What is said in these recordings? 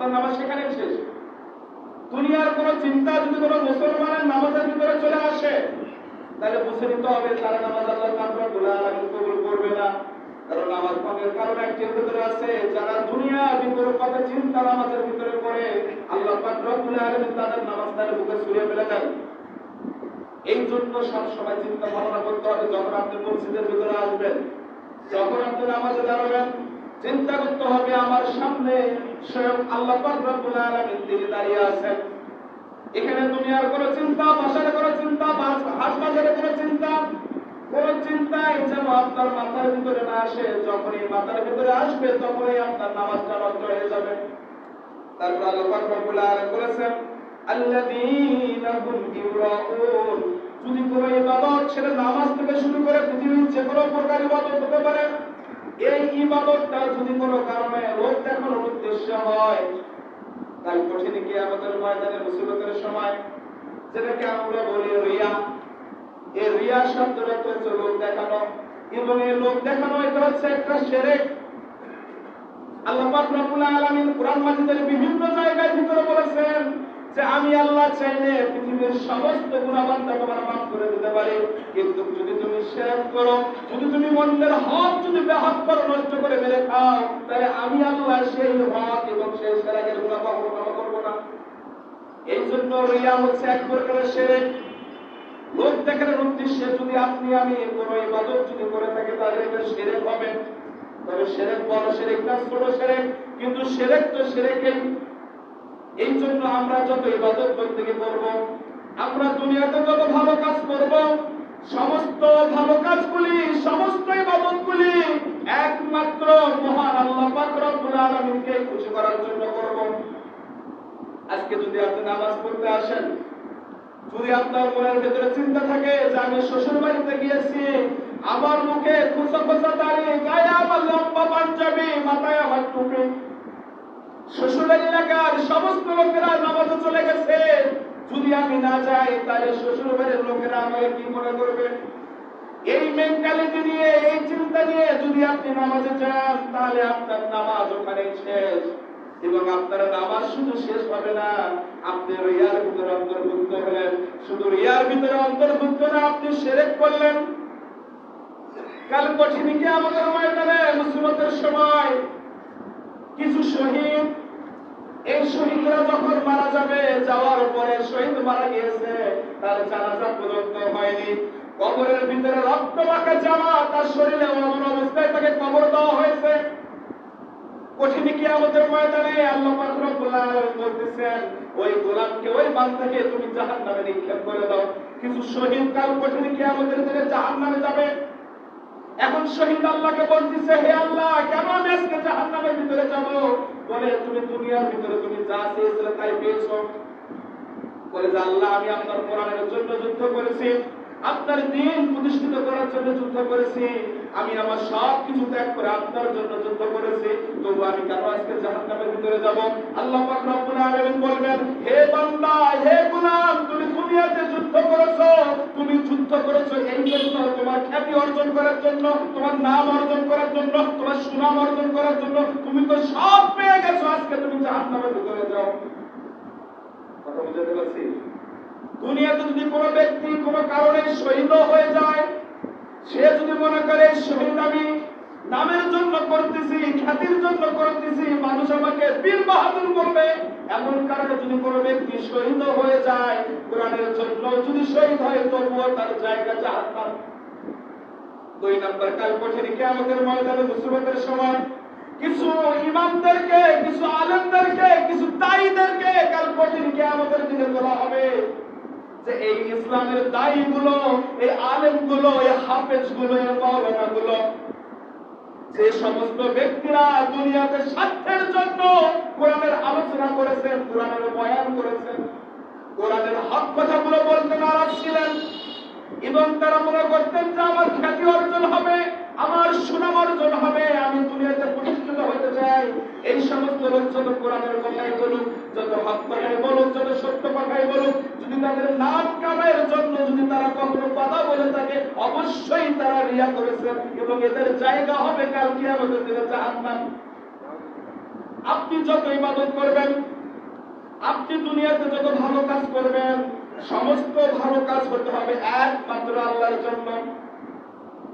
আপনার নামাজ সেখানে শেষ। দুনিয়ার কোন চিন্তা যদি কোনো মুসলমানের নামাজের ভিতরে চলে আসে, তাহলে বুঝে নিতে হবে তারা নামাজ আল্লাহ রব্বুল আলামিন কবুল করবে না। কারণ নামাজ পাকের কারণ একটির ভিতরে আছে, যারা দুনিয়া ভিতরে কথা চিন্তা নামাজের ভিতরে করে আল্লাহ পাক রব্বুল তাদের নামাজ তাদের মুখে ছুঁড়ে ফেলে দেন। এই জন্য সব সময় চিন্তা ভাবনা করতে হবে, যখন আপনি মসজিদের ভিতরে আসবেন, যখন আপনি নামাজে দাঁড়াবেন চিন্তা করতে হবে আমার সামনে স্বয়ং আল্লাহ তিনি দাঁড়িয়ে আছেন। এখানে দুনিয়ার কোনো চিন্তা ভাষার কোনো চিন্তা হাট বাজারে কোনো চিন্তা, কোন চিন্তাই যেন আপনার মাথার ভিতরে না আসে। যখনই মাথার ভিতরে আসবে, তখনই আপনার নামাজটা নষ্ট হয়ে যাবে। তারপর আল্লাহ রব্বুল আলামিন বলেছেন, আল্লাযীনা হুম ইউরাউন যদি কোনো ইবাদত সেটা নামাজ থেকে শুরু করে পৃথিবীর যে কোনো প্রকার ইবাদত হতে পারে এই ইবাদতটা যদি কোনো কারণে লোক দেখানোর উদ্দেশ্য হয়, তাই কঠিন কি আমাদের ময়দানে মুসিবতের সময় যেটাকে আমরা বলি রিয়া। এই রিয়া শব্দটা তো হচ্ছে লোক দেখানো। এবং এই লোক দেখানো এটা হচ্ছে একটা সেরেক। আল্লাহ পাক রব্বুল আলামিন কোরআন মাজিদের বিভিন্ন জায়গায় ভিতরে বলেছেন যে আমি আল্লাহ চাইলে পৃথিবীর সমস্ত গুণাবান্ধা তোমার মাফ কিন্তু যদি তুমি শেয়ার করো, যদি তুমি মন্দের হক যদি ব্যাহত করো, নষ্ট করে মেরে খাও, তাহলে আমি আল্লাহ সেই হক এবং সেই সেরাকের গুণা কখনো ক্ষমা করব না। এই জন্য রিয়া হচ্ছে এক প্রকারের সেরেক লোক দেখানোর উদ্দেশ্যে যদি আপনি আমি কোনো ইবাদত যদি করে থাকি, তাহলে এটা সেরেক হবে। তবে সেরেক বড় সেরেক না, ছোট সেরেক। কিন্তু সেরেক তো সেরেকেই। এই জন্য আমরা যত ইবাদত করতে গিয়ে করব, আমরা দুনিয়াতে যত ভালো কাজ করব সমস্ত ভালো কাজগুলি সমস্ত ইবাদতগুলি একমাত্র মহান আল্লাহ পাক রব্বুল আলামিনকে খুশি করার জন্য করব। আজকে যদি আপনি নামাজ পড়তে আসেন, যদি আপনার মনের ভেতরে চিন্তা থাকে যে আমি শ্বশুর বাড়িতে গিয়েছি, আমার মুখে খুশা খুশা দাড়ি, গায়ে আমার লম্বা পাঞ্জাবি, মাথায় আমার টুপি, শ্বশুরের এলাকার সমস্ত লোকেরা নামাজে চলে গেছে। যদি আমি না যাই, তাহলে শ্বশুর বাড়ির লোকেরা আমাকে কি মনে করবে? এই মেন্টালিটি নিয়ে, এই চিন্তা নিয়ে যদি আপনি নামাজে যান, তাহলে আপনার নামাজ ওখানে শেষ। এবং আপনার নামাজ শুধু শেষ হবে না, আপনি রিয়ার ভিতরে অন্তর্ভুক্ত হলেন। শুধু রিয়ার ভিতরে অন্তর্ভুক্ত না, আপনি সেরেক করলেন। কাল কঠিন কি আমাদের ময়দানে, মুসিবতের সময়, কিছু শহীদ এই শহীদরা যখন মারা যাবে, যাওয়ার পরে শহীদ মারা গিয়েছে, তার জানাজা পর্যন্ত হয়নি। কবরের ভিতরে রক্ত মাখা জামা তার শরীরে এমন অবস্থায় তাকে কবর দেওয়া হয়েছে। কঠিন কি আমাদের ময়দানে আল্লাহ ওই গোলামকে ওই তুমি জাহান্নামে নিক্ষেপ করে দাও। কিছু শহীদ কাল কঠিন কি আমাদের দিনে জাহান্নামে যাবে। এখন শহীদ আল্লাহকে বলতেছে, হে আল্লাহ, কেন আমি আজকে জাহান্নামের ভিতরে যাব? বলে, তুমি দুনিয়ার ভিতরে তুমি যা চেয়েছিলে তাই পেয়েছ। বলে, যে আল্লাহ, আমি আপনার কোরআনের জন্য যুদ্ধ করেছি, আপনার দিন প্রতিষ্ঠিত করার জন্য যুদ্ধ করেছি। আমি আমার সব কিছু ত্যাগ করে আপনার জন্য যুদ্ধ করেছি। তবু আমি কেন আজকে জাহান্নামের ভিতরে যাব? আল্লাহ পাক রব্বুল আলামিন বলবেন, হে বান্দা, হে গোলাম, তুমি দুনিয়াতে যুদ্ধ করেছ। তুমি যুদ্ধ করেছ এই জন্য তোমার খ্যাতি অর্জন করার জন্য, তোমার নাম অর্জন করার জন্য, তোমার সুনাম অর্জন করার জন্য। তুমি তো সব পেয়ে গেছো, আজকে তুমি জাহান্নামের ভিতরে যাও। কথা বুঝতে পারছি? দুনিয়াতে যদি কোনো ব্যক্তি কোনো কারণে শহীদ হয়ে যায় সে যদি মনে করে, শহীদ আমি নামের জন্য করতেছি, খ্যাতির জন্য করতেছি, মানুষ আমাকে বীর বাহাদুর বলবে। এমন কারণে যদি কোনো ব্যক্তি শহীদ হয়ে যায়, কোরআনের জন্য যদি শহীদ হয়, তবুও তার জায়গা জাহান্নাম দুই নম্বর কাল কঠিন আমাদের ময়দানে মুসিবতের সময় কিছু ইমামদেরকে, কিছু আলেমদেরকে, কিছু দায়ীদেরকে কাল কঠিন আমাদের দিনে বলা হবে যে এই ইসলামের দায়ী গুলো এই আলেমগুলো এই হাফেজগুলো এই মৌলানা গুলো যে সমস্ত ব্যক্তিরা দুনিয়াতে স্বার্থের জন্য কোরআনের আলোচনা করেছেন, কোরআনের বয়ান করেছেন, কোরআনের হক কথাগুলো বলতে নারাজ ছিলেন, এবং তারা মনে করতেন যে আমার খ্যাতি অর্জন হবে, আমার সুনাম অর্জন হবে, আমি দুনিয়াতে প্রতিষ্ঠিত হতে চাই। এই সমস্ত লোক যত কোরআনের কথাই বলুক, যত হক কথাই বলুক, যত সত্য কথাই বলুক যদি তাদের নাম কামাইয়ের জন্য যদি তারা কখনো বাধা বলে থাকে অবশ্যই তারা রিয়া করেছেন এবং এদের জায়গা হবে কালকে আমাদের দিনে জাহান্নাম। আপনি যত ইবাদত করবেন, আপনি দুনিয়াতে যত ভালো কাজ করবেন, সমস্ত ভালো কাজ হতে হবে একমাত্র আল্লাহর জন্য।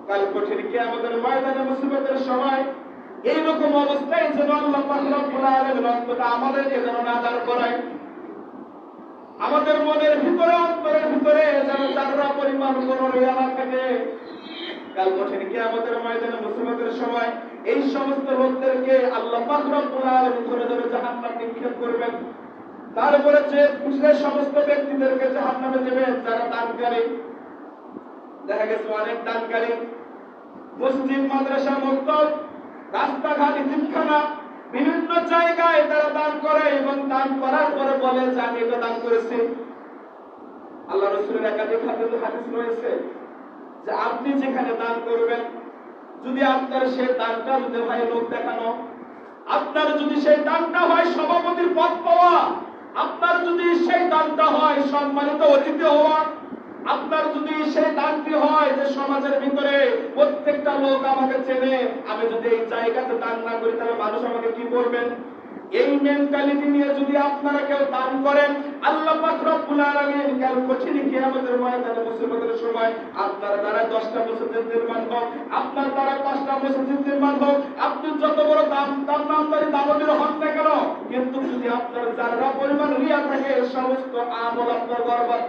কাল কঠিন কি আমাদের ময়দানে মুসিবতের সময় এইরকম অবস্থায় যেন আল্লাহ অন্তত আমাদেরকে যেন দাঁড় করায়। আমাদের মনের ভিতরে অন্তরের ভিতরে যেন চাররা পরিমাণ কোন রিয়া না থাকে। কাল কঠিন কি আমাদের ময়দানে, মুসিবতের সময় এই সমস্ত লোকদেরকে আল্লাহ ধরে ধরে জাহান্নামে নিক্ষেপ করবেন। তারপরে যে যে সমস্ত ব্যক্তিদেরকে জাহান্নামে দেবেন, যারা দানকারী। দেখা গেছে অনেক দানকারী। মসজিদ, মাদ্রাসা, মক্তব, রাস্তাঘাট ইতিমখানা বিভিন্ন জায়গায় তারা দান করে এবং দান করার পরে বলে যে আমি এটা দান করেছি। আল্লাহ রসুলের একাধিক হাদিস রয়েছে যে আপনি যেখানে দান করবেন, যদি আপনার সেই দানটা যদি হয় লোক দেখানো, আপনার যদি সেই দানটা হয় সভাপতির পদ পাওয়া, আপনার যদি সেই দানটা হয় সম্মানিত অতিথি হওয়া আপনার যদি সেই দানটি হয় যে সমাজের ভিতরে প্রত্যেকটা লোক আমাকে চেনে, আমি যদি এই জায়গাতে দান না করি, তাহলে মানুষ আমাকে কি করবেন এই মেন্টালিটি নিয়ে যদি আপনারা কেউ দান করেন, আল্লাহ পাক রব্বুল আলামিন কাল কঠিন কিয়ামতের ময়দানে মুসিবতের সময় আপনার দ্বারা 10টা মসজিদ নির্মাণ হোক, আপনার দ্বারা 5টা মসজিদ নির্মাণ হোক, আপনি যত বড় দাম দাম নামদারি, দামদের হন না কেন, কিন্তু যদি আপনার যারা পরিমাণ রিয়া থাকে সমস্ত আমল আপনার বরবাদ।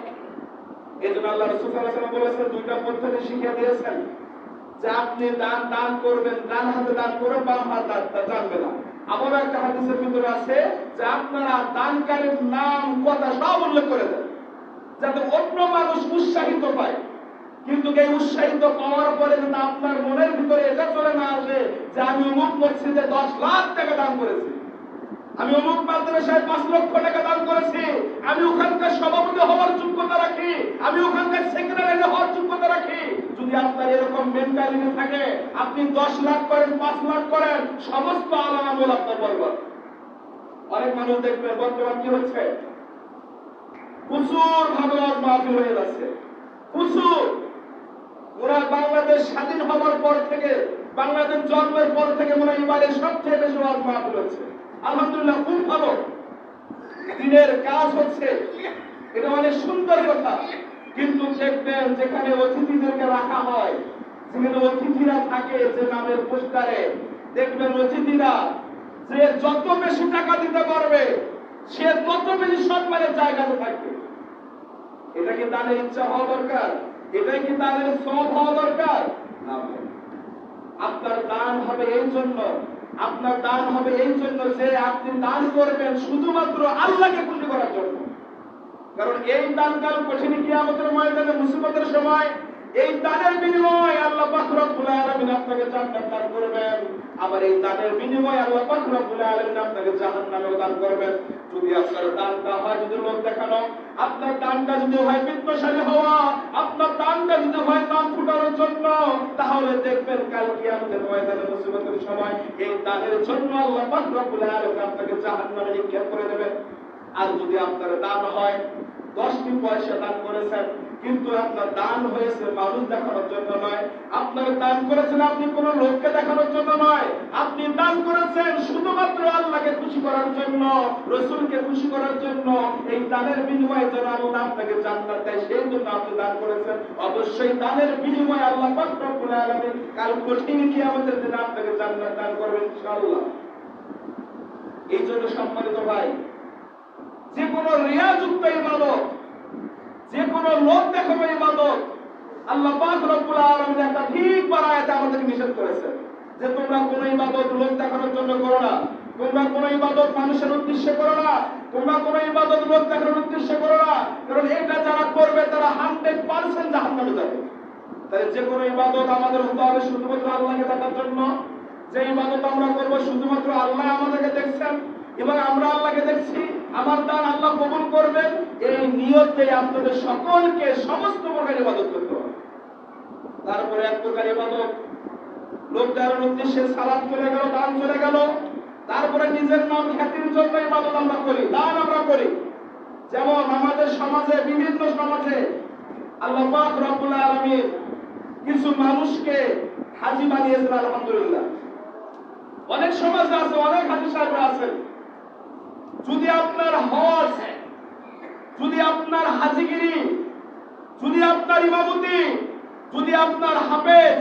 বলেছেন, দুইটা পদ্ধতি শিখিয়ে দিয়েছেন। যে আপনি দান দান করবেন, ডান হাতে দান করবেন বাম জানবে না। আবার একটা হাদিসের ভিতরে আছে যে আপনারা দানকারীর নাম, কথা সব উল্লেখ করে দেন, যাতে অন্য মানুষ উৎসাহিত পায়। কিন্তু এই উৎসাহিত পাওয়ার পরে যদি আপনার মনের ভিতরে এটা চলে না আসে যে আমি অমুক মসজিদে দশ লাখ টাকা দান করেছি আমি অমুক মাদ্রাসায় পাঁচ লক্ষ টাকা দান করেছি। আমি ওখানকার সভাপতি হওয়ার যোগ্যতা রাখি। আমি ওখানকার সেক্রেটারি হওয়ার যোগ্যতা রাখি। যদি আপনার এরকম মেন্টালিটি থাকে, আপনি দশ লাখ করেন, পাঁচ লাখ করেন, সমস্ত আলামামূল আপনার বলবেন অনেক মানুষ দেখবেন, বর্তমান কি হচ্ছে? প্রচুর ভাবে মাহফিল হয়ে যাচ্ছে। প্রচুর। ওরা বাংলাদেশ স্বাধীন হওয়ার পর থেকে, বাংলাদেশ জন্মের পর থেকে মনে হয় সবচেয়ে বেশি ওয়াজ মাহফিল হচ্ছে। আলহামদুলিল্লাহ, খুব ভালো। দিনের কাজ হচ্ছে, এটা অনেক সুন্দর কথা। কিন্তু দেখবেন যেখানে অতিথিদেরকে রাখা হয়, যেখানে অতিথিরা থাকে যে নামের পোস্টারে, দেখবেন অতিথিরা যে যত বেশি টাকা দিতে পারবে, সে তত বেশি সম্মানের জায়গাতে থাকবে। এটা কি দানের ইচ্ছা হওয়া দরকার? এটাই কি দানের সব হওয়া দরকার? না আপনার দান হবে এই জন্য। আপনার দান হবে এই জন্য যে আপনি দান করবেন শুধুমাত্র আল্লাহকে খুশি করার জন্য। কারণ এই দান কাল কঠিন কি আমাদের ময়দানে, মুসিবতের সময়। এই দানের বিনিময় আল্লাহ পাক রব্বুল আলামিন আপনাকে জান্নাত দান করবেন। আবার এই দানের বিনিময় আল্লাহ পাক রব্বুল আলামিন আপনাকে জাহান্নামেও দান করবেন। যদি আপনার দানটা হয়, যদি লোক দেখানো, আপনার দানটা যদি হয় বিত্তশালী হওয়া, আপনার দানটা যদি হয় নাম ফুটানোর জন্য, তাহলে দেখবেন কাল কিয়ামতের ময়দানে মুসিবতের সময় এই দানের জন্য আল্লাহ পাক রব্বুল আলামিন আপনাকে জাহান্নামে নিক্ষেপ করে দেবেন। আর যদি আপনার দান হয়, দশটি পয়সা দান করেছেন কিন্তু আপনার দান হয়েছে মানুষ দেখানোর জন্য নয়। আপনার দান করেছেন আপনি কোন লোককে দেখানোর জন্য নয়। আপনি দান করেছেন শুধুমাত্র আল্লাহকে খুশি করার জন্য, রসুলকে খুশি করার জন্য। এই দানের বিনিময়ে যেন আল্লাহ আপনাকে জান্নাত দেয়, সেই জন্য আপনি দান করেছেন। অবশ্যই দানের বিনিময়ে আল্লাহ পাক রব্বুল আলামিন কাল কঠিন কিয়ামতের দিনে আপনাকে জান্নাত দান করবেন ইনশাআল্লাহ। এই জন্য সম্মানিত ভাই, যে কোনো রিয়াযুক্ত ইবাদত যে কোনো লোক দেখানো ইবাদত। আল্লাহ পাক রব্বুল আলামিন একটা ঠিক বারায়াতে আমাদেরকে নিষেধ করেছে যে তোমরা কোনো ইবাদত লোক দেখানোর জন্য করো না। তোমরা কোনো ইবাদত মানুষের উদ্দেশ্যে করো না। তোমরা কোনো ইবাদত লোক দেখানোর উদ্দেশ্যে করো না। কারণ এটা যারা করবে, তারা হান্ড্রেড পার্সেন্ট জাহান্নামে যাবে। তাই যে কোনো ইবাদত আমাদের হতে হবে শুধুমাত্র আল্লাহকে দেখার জন্য। যে ইবাদত আমরা করব শুধুমাত্র আল্লাহ আমাদেরকে দেখছেন। এবং আমরা আল্লাহকে দেখছি, আমার দান আল্লাহ কবুল করবেন। এই নিয়তে আপনাদের সকলকে সমস্ত প্রকার ইবাদত করতে হবে। তারপরে এক প্রকার ইবাদত। লোক দেওয়ার উদ্দেশ্যে সালাদ চলে গেল, দান চলে গেল। তারপরে নিজের নাম খ্যাতির জন্য ইবাদত আমরা করি, দান আমরা করি। যেমন আমাদের সমাজে, বিভিন্ন সমাজে আল্লাহ রব্বুল আলামিন কিছু মানুষকে হাজি বানিয়েছেন, আলহামদুলিল্লাহ। অনেক সমাজ আছে, অনেক যদি আপনার হজ, যদি আপনার হাজিগিরি, যদি আপনার ইমামতি, যদি আপনার হাফেজ,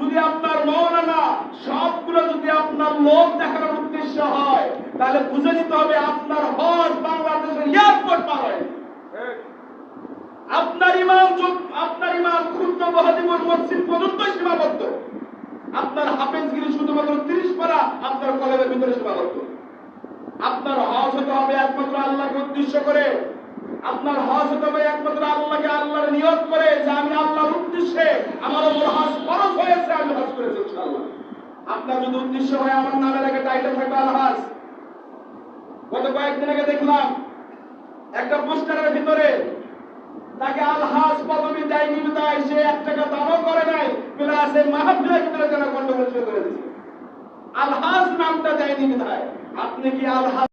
যদি আপনার মৌলানা সবগুলো যদি আপনার লোক দেখানোর উদ্দেশ্য হয়, তাহলে বুঝে নিতে হবে আপনার হজ বাংলাদেশের এয়ারপোর্ট পাবে আপনার ইমাম আপনার ইমাম ক্ষুদ্র মহাদিবর মসজিদ পর্যন্ত সীমাবদ্ধ। আপনার হাফেজগিরি শুধুমাত্র তিরিশ পারা আপনার কলেজের ভিতরে সীমাবদ্ধ। আপনার হজ হতে হবে একমাত্র আল্লাহকে উদ্দেশ্য করে। আপনার হজ হতে হবে একমাত্র আল্লাহকে আল্লাহর নিয়ত করে, যে আমি আল্লাহর উদ্দেশ্যে আমার উপর হজ ফরজ হয়েছে, আমি হজ করেছি ইনশাআল্লাহ। আপনার যদি উদ্দেশ্য হয় আমার নামের আগে টাইটেল থাকবে আলহাজ গত কয়েকদিন আগে দেখলাম একটা পোস্টারের ভিতরে তাকে আলহাজ পদবি দেয়নি বিদায় সে এক টাকা দানও করে নাই, প্লাস এই মাহফিলের ভিতরে যারা গন্ডগোল করে দিয়েছে। আলহাজ নামটা দেয়নি বিধায়। আপনি কি আলহাজ